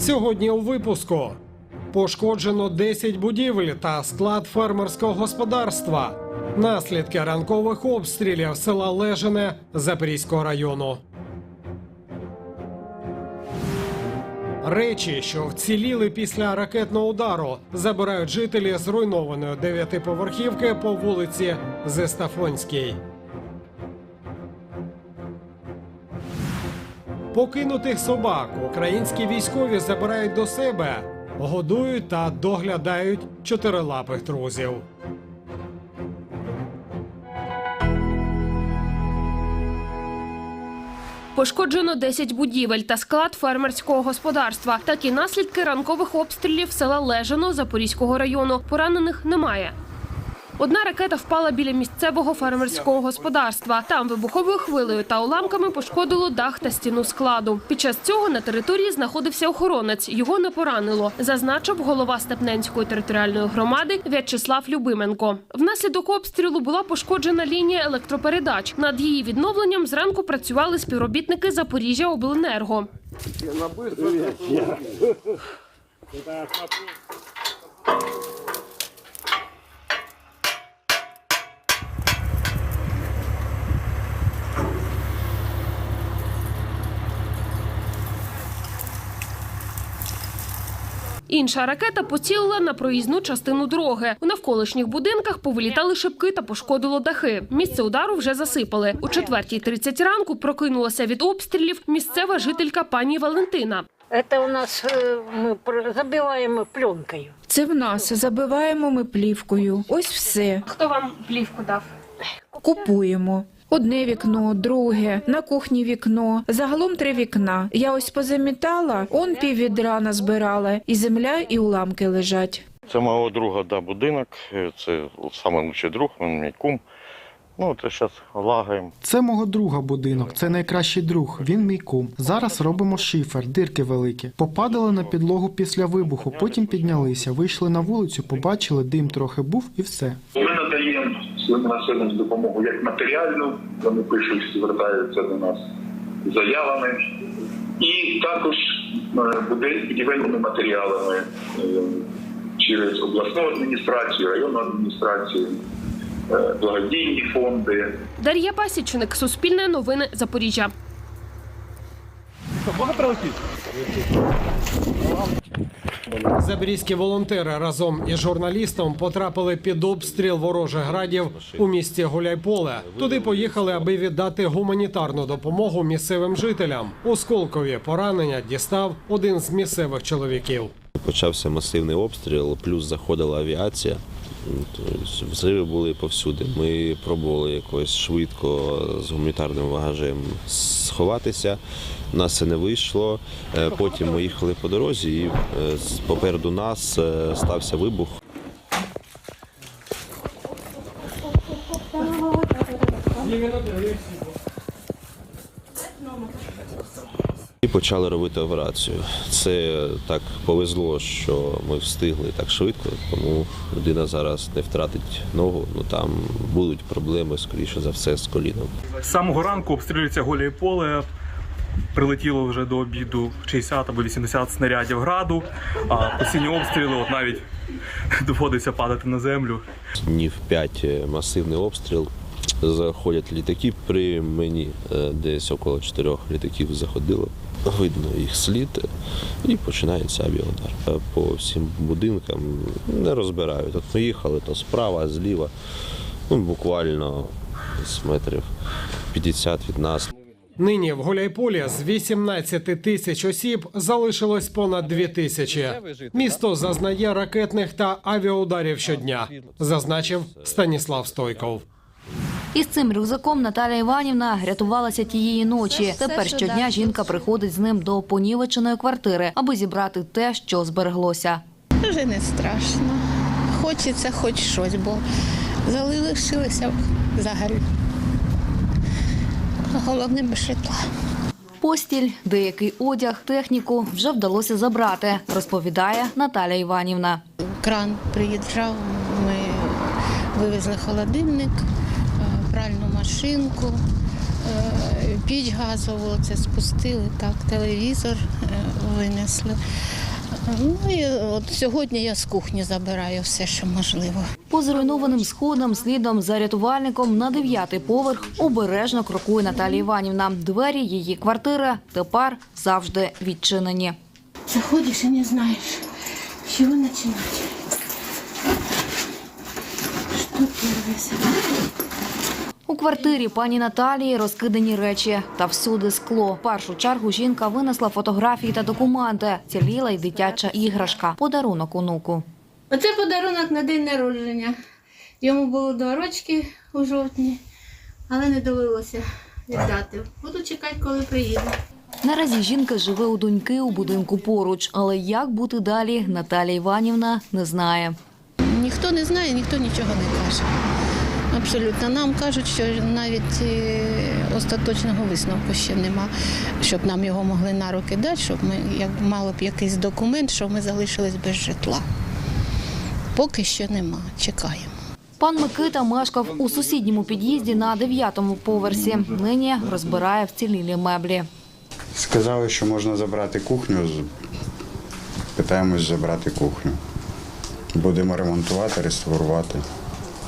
Сьогодні у випуску пошкоджено 10 будівель та склад фермерського господарства. Наслідки ранкових обстрілів села Лежине Запорізького району. Речі, що вціліли після ракетного удару, забирають жителі зруйнованої дев'ятиповерхівки по вулиці Зестафонській. Покинутих собак українські військові забирають до себе, годують та доглядають чотирилапих друзів. Пошкоджено 10 будівель та склад фермерського господарства. Такі наслідки ранкових обстрілів села Лежино Запорізького району. Поранених немає. Одна ракета впала біля місцевого фермерського господарства. Там вибуховою хвилею та уламками пошкодило дах та стіну складу. Під час цього на території знаходився охоронець. Його не поранило, зазначив голова Степненської територіальної громади В'ячеслав Любименко. Внаслідок обстрілу була пошкоджена лінія електропередач. Над її відновленням зранку працювали співробітники Запоріжжя Обленерго. Інша ракета поцілила на проїзну частину дороги. У навколишніх будинках повилітали шибки та пошкодило дахи. Місце удару вже засипали. О 4.30 ранку прокинулася від обстрілів місцева жителька пані Валентина. Это у нас э, мы пр- забиваем пленкою. Це в нас забиваємо ми плівкою. Ось все. Хто вам плівку дав? Купуємо. Одне вікно, друге, на кухні вікно. Загалом три вікна. Я ось позамітала, он пів відра назбирала, і земля, і уламки лежать. Це мого друга да, будинок. Це саме лучший друг, він мій кум. Ну, то зараз лагаємо. Це мого друга будинок, це найкращий друг. Він мій кум. Зараз робимо шифер, дирки великі. Попадали на підлогу після вибуху, потім піднялися, вийшли на вулицю, побачили, дим трохи був і все. Ми населенню допомогу як матеріальну, вони пишуть, звертаються до нас заявами, і також е, буде будівельними матеріалами е, через обласну адміністрацію, районну адміністрацію, е, благодійні фонди. Дар'я Пасічник, Суспільне новини Запоріжжя. Запорізькі волонтери разом із журналістом потрапили під обстріл ворожих градів у місті Гуляйполе. Туди поїхали, аби віддати гуманітарну допомогу місцевим жителям. У Сколкові поранення дістав один з місцевих чоловіків. Почався масивний обстріл, плюс заходила авіація. Тобто Взриви були повсюди. Ми пробували якось швидко з гуманітарним вагажем сховатися. У нас це не вийшло. Е, Потім ми їхали по дорозі, і е, попереду нас е, стався вибух. І почали робити операцію. Це так повезло, що ми встигли так швидко, тому людина зараз не втратить ногу. Ну там будуть проблеми, скоріше за все, з коліном. З самого ранку обстрілюється голі поле. Прилетіло вже до обіду 60 або 80 снарядів граду, а постійні обстріли от навіть доводиться падати на землю. Днів 5 масивний обстріл. Заходять літаки при мені, е, десь около чотирьох літаків заходило. Видно їх слід і починається авіаудар. Е, По всім будинкам не розбирають. От ми їхали то справа, зліва, ну буквально з метрів 50 від нас. Нині в Гуляйполі з 18 тисяч осіб залишилось понад 2 тисячі. Місто зазнає ракетних та авіаударів щодня, зазначив Станіслав Стойков. Із цим рюкзаком Наталя Іванівна рятувалася тієї ночі. Тепер щодня жінка приходить з ним до понівеченої квартири, аби зібрати те, що збереглося. Вже не страшно. Хочеться хоч щось, бо залишилися взагалі. Головне без житла. Постіль, деякий одяг, техніку вже вдалося забрати, розповідає Наталя Іванівна. Кран приїжджав, ми вивезли холодильник, пральну машинку, е, піч газову, це спустили, так, телевізор е, винесли. Ну і от сьогодні я з кухні забираю все, що можливо. По зруйнованим сходам слідом за рятувальником на дев'ятий поверх обережно крокує Наталія Іванівна. Двері її квартири тепер завжди відчинені. Заходиш і не знаєш, з чого починати. Що перше? У квартирі пані Наталії розкидані речі та всюди скло. В першу чергу жінка винесла фотографії та документи. Ціліла й дитяча іграшка. Подарунок онуку. Оце подарунок на день народження. Йому було два рочки у жовтні, але не довелося віддати. Буду чекати, коли приїде. Наразі жінка живе у доньки у будинку поруч, але як бути далі, Наталія Іванівна не знає. Ніхто не знає, ніхто нічого не каже. Абсолютно. Нам кажуть, що навіть е, остаточного висновку ще нема, щоб нам його могли на руки дати, щоб ми як мало б якийсь документ, що ми залишились без житла. Поки що нема. Чекаємо. Пан Микита мешкав у сусідньому під'їзді на дев'ятому поверсі. Нині розбирає вцілілі меблі. Сказали, що можна забрати кухню. Питаємось забрати кухню. Будемо ремонтувати, реставрувати.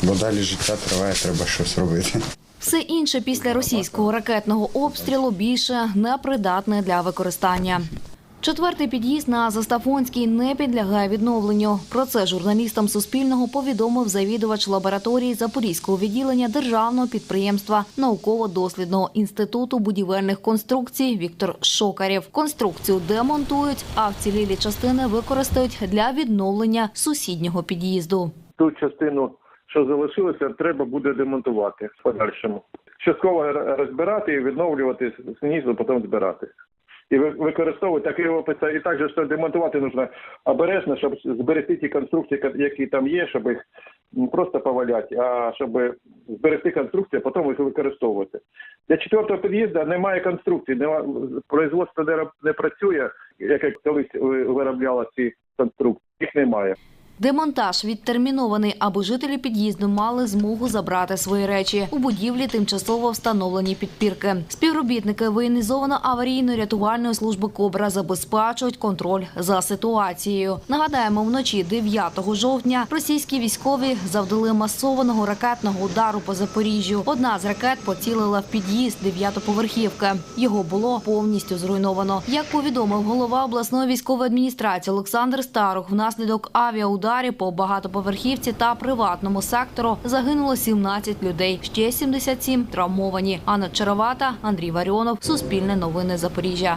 Бо далі життя триває, треба щось робити. Все інше після російського ракетного обстрілу більше непридатне для використання. Четвертий під'їзд на Застафонській не підлягає відновленню. Про це журналістам Суспільного повідомив завідувач лабораторії Запорізького відділення державного підприємства науково-дослідного інституту будівельних конструкцій Віктор Шокарєв. Конструкцію демонтують, а вцілілі частини використають для відновлення сусіднього під'їзду. ту частину, що залишилося, треба буде демонтувати в подальшому. Частково розбирати і відновлювати знизу, потім збирати. І ви- використовувати такий опис, і також що демонтувати потрібно обережно, щоб зберегти ті конструкції, які там є, щоб їх не просто поваляти, а щоб зберегти конструкції, а потім їх використовувати. Для четвертого під'їзду немає конструкції, нема, производство не, працює, як колись е, виробляло ці конструкції. Їх немає. Демонтаж відтермінований, аби жителі під'їзду мали змогу забрати свої речі. У будівлі тимчасово встановлені підпірки. Співробітники воєнізовано-аварійно-рятувальної служби Кобра забезпечують контроль за ситуацією. Нагадаємо, вночі 9 жовтня російські військові завдали масованого ракетного удару по Запоріжжю. Одна з ракет поцілила в під'їзд дев'ятоповерхівки. Його було повністю зруйновано. Як повідомив голова обласної військової адміністрації Олександр Старух, внаслідок авіаударів по багатоповерхівці та приватному сектору загинуло 17 людей. Ще 77 травмовані. Анна Чаровата, Андрій Варіонов, Суспільне новини Запоріжжя.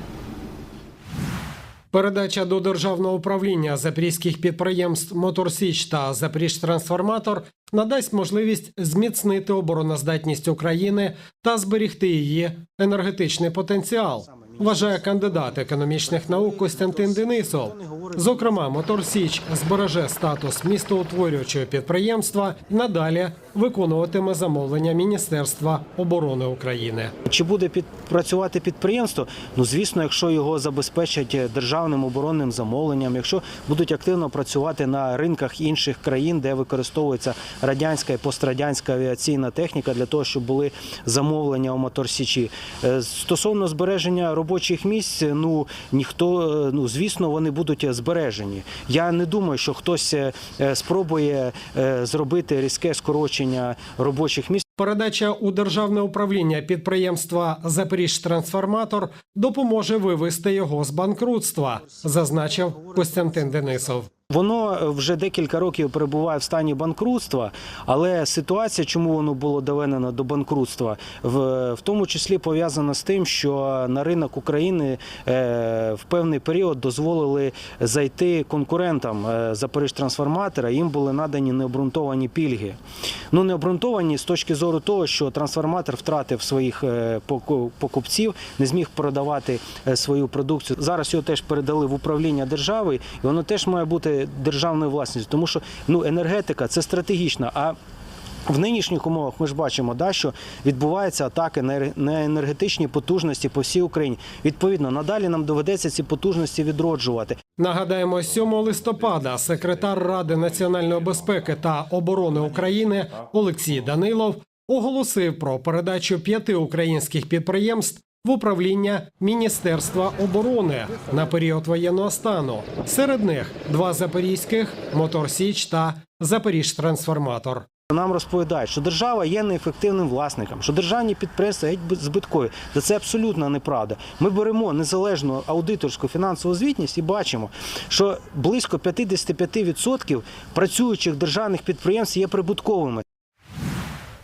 Передача до державного управління запорізьких підприємств Моторсіч та Запоріжтрансформатор надасть можливість зміцнити обороноздатність України та зберігти її енергетичний потенціал. Вважає кандидат економічних наук Костянтин Денисов. Зокрема, Моторсіч збереже статус містоутворюючого підприємства і надалі виконуватиме замовлення Міністерства оборони України. Чи буде працювати підприємство? Ну звісно, якщо його забезпечать державним оборонним замовленням, якщо будуть активно працювати на ринках інших країн, де використовується радянська і пострадянська авіаційна техніка для того, щоб були замовлення у моторсічі. Е, Стосовно збереження робочих місць, ну ніхто, е, ну звісно, вони будуть збережені. Я не думаю, що хтось е, е, спробує е, зробити різке скорочення робочих місць. Передача у державне управління підприємства Запоріжтрансформатор допоможе вивести його з банкрутства, зазначив Костянтин Денисов. Воно вже декілька років перебуває в стані банкрутства, але ситуація, чому воно було доведено до банкрутства, в, тому числі пов'язана з тим, що на ринок України е, в певний період дозволили зайти конкурентам е, Запоріжтрансформатора. Їм були надані необґрунтовані пільги. Ну необґрунтовані з точки зору того, що трансформатор втратив своїх е, покупців, не зміг продавати е, свою продукцію. Зараз його теж передали в управління держави, і воно теж має бути державною власністю, тому що ну енергетика це стратегічна. А в нинішніх умовах ми ж бачимо, да, що відбуваються атаки на енергетичні потужності по всій Україні. Відповідно, надалі нам доведеться ці потужності відроджувати. Нагадаємо, 7 листопада секретар Ради національної безпеки та оборони України Олексій Данилов оголосив про передачу п'яти українських підприємств в управління Міністерства оборони на період воєнного стану. Серед них два запорізьких Мотор Січ та Запоріжтрансформатор. Нам розповідають, що держава є неефективним власником, що державні підприємства геть збиткові. Та це абсолютно неправда. Ми беремо незалежну аудиторську фінансову звітність і бачимо, що близько 55% працюючих державних підприємств є прибутковими.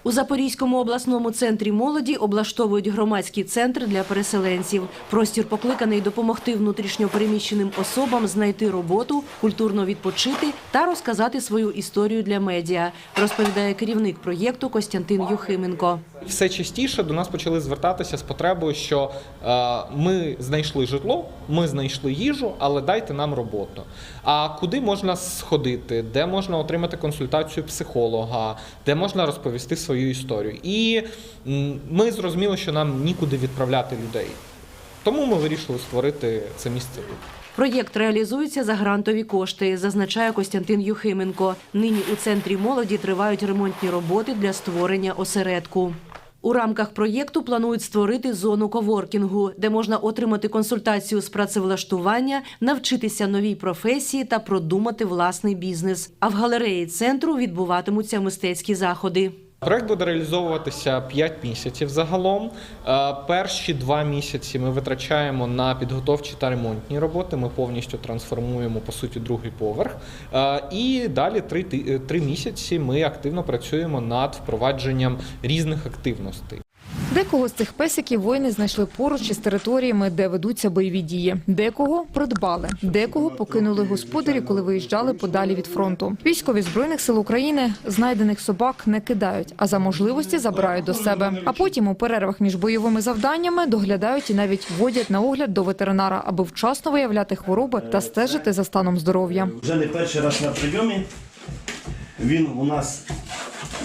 У Запорізькому обласному центрі молоді облаштовують громадський центр для переселенців. Простір покликаний допомогти внутрішньопереміщеним особам знайти роботу, культурно відпочити та розказати свою історію для медіа, розповідає керівник проєкту Костянтин Юхименко. Все частіше до нас почали звертатися з потребою, що е, ми знайшли житло, ми знайшли їжу, але дайте нам роботу. А куди можна сходити, де можна отримати консультацію психолога, де можна розповісти свою історію? І ми зрозуміли, що нам нікуди відправляти людей. Тому ми вирішили створити це місце. Проєкт реалізується за грантові кошти, зазначає Костянтин Юхименко. Нині у центрі молоді тривають ремонтні роботи для створення осередку. У рамках проєкту планують створити зону коворкінгу, де можна отримати консультацію з працевлаштування, навчитися новій професії та продумати власний бізнес. А в галереї центру відбуватимуться мистецькі заходи. Проект буде реалізовуватися 5 місяців загалом. Е, Перші два місяці ми витрачаємо на підготовчі та ремонтні роботи. Ми повністю трансформуємо по суті другий поверх. Е, І далі три, ти- е, три місяці ми активно працюємо над впровадженням різних активностей. Декого з цих песиків воїни знайшли поруч із територіями, де ведуться бойові дії. Декого придбали, декого покинули господарі, коли виїжджали подалі від фронту. Військові збройних сил України знайдених собак не кидають, а за можливості забирають до себе. А потім у перервах між бойовими завданнями доглядають і навіть водять на огляд до ветеринара, аби вчасно виявляти хвороби та стежити за станом здоров'я. Вже не перший раз на прийомі. Він у нас,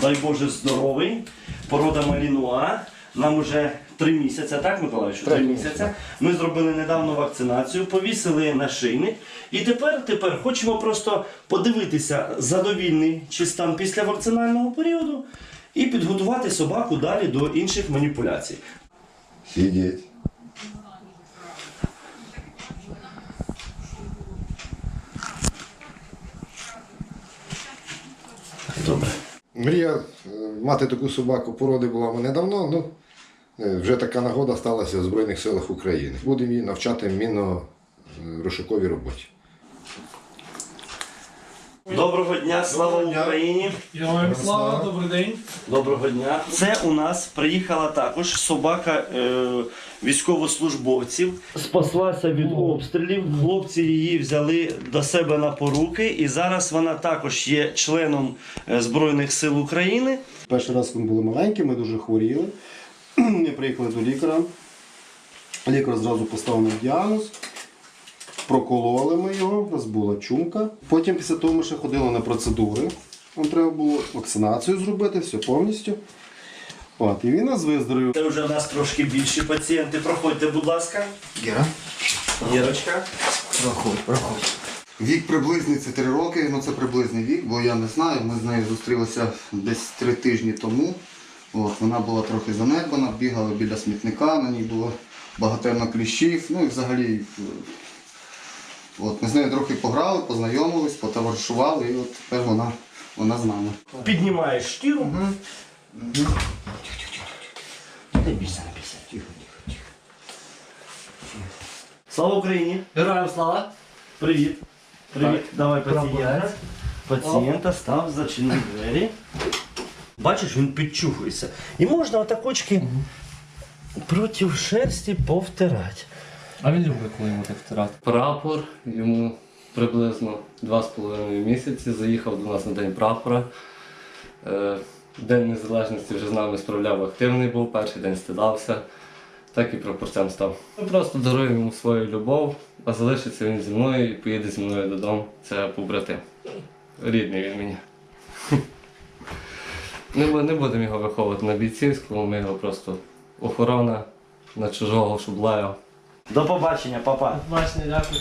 дай Боже, здоровий. Порода Малінуа. Нам вже три місяці, так, Миколаївич? Три місяці. Ми зробили недавно вакцинацію, повісили нашийник. І тепер, тепер хочемо просто подивитися, задовільний чи стан після вакцинального періоду, і підготувати собаку далі до інших маніпуляцій. Сидіть. Добре. Мрія е, мати таку собаку породи була в мене давно. Ну, вже така нагода сталася в Збройних силах України. Будемо її навчати мінно-розшуковій роботі. Доброго дня, слава Україні! Героям слава, добрий день. Доброго дня. Це у нас приїхала також собака е, військовослужбовців. Спаслася від обстрілів. Хлопці її взяли до себе на поруки, і зараз вона також є членом е, Збройних сил України. Перший раз ми були маленькі, ми дуже хворіли. Ми приїхали до лікаря. Лікар зразу поставив діагноз. Прокололи ми його, у нас була чумка. Потім після того ми ще ходили на процедури. Нам треба було вакцинацію зробити, все повністю. От, і він нас виздоровів. Це вже у нас трошки більші пацієнти. Проходьте, будь ласка. Гера? Гірочка. Проходь, проходь. Вік приблизний це три роки, ну це приблизний вік, бо я не знаю. Ми з нею зустрілися десь три тижні тому. От, вона була трохи занедбана, бігала біля смітника, на ній було багатенно кліщів. Ну і взагалі. е, От, ми з нею трохи пограли, познайомились, потоваришували, і от тепер вона, вона з нами. Піднімаєш шкіру. Не бійся, не бійся. Тихо, тихо, тихо. Слава Україні! Героям слава. Привіт. Привіт. Так. Давай пацієнта. Пацієнта став, зачини двері. Бачиш, він підчухується. І можна отакочки проти шерсті повтирати. А він любить, коли йому так втирати. Прапор, йому приблизно два з половиною місяці. Заїхав до нас на День прапора. Е, День Незалежності вже з нами справляв активний був, перший день стидався, так і прапорцем став. Ми просто даруємо йому свою любов, а залишиться він зі мною і поїде зі мною додому. Це побратим. Рідний він мені. Не, не будемо його виховувати на бійцівському, ми його просто охорона на чужого, шублаю. До побачення, папа. Бачення, дякую.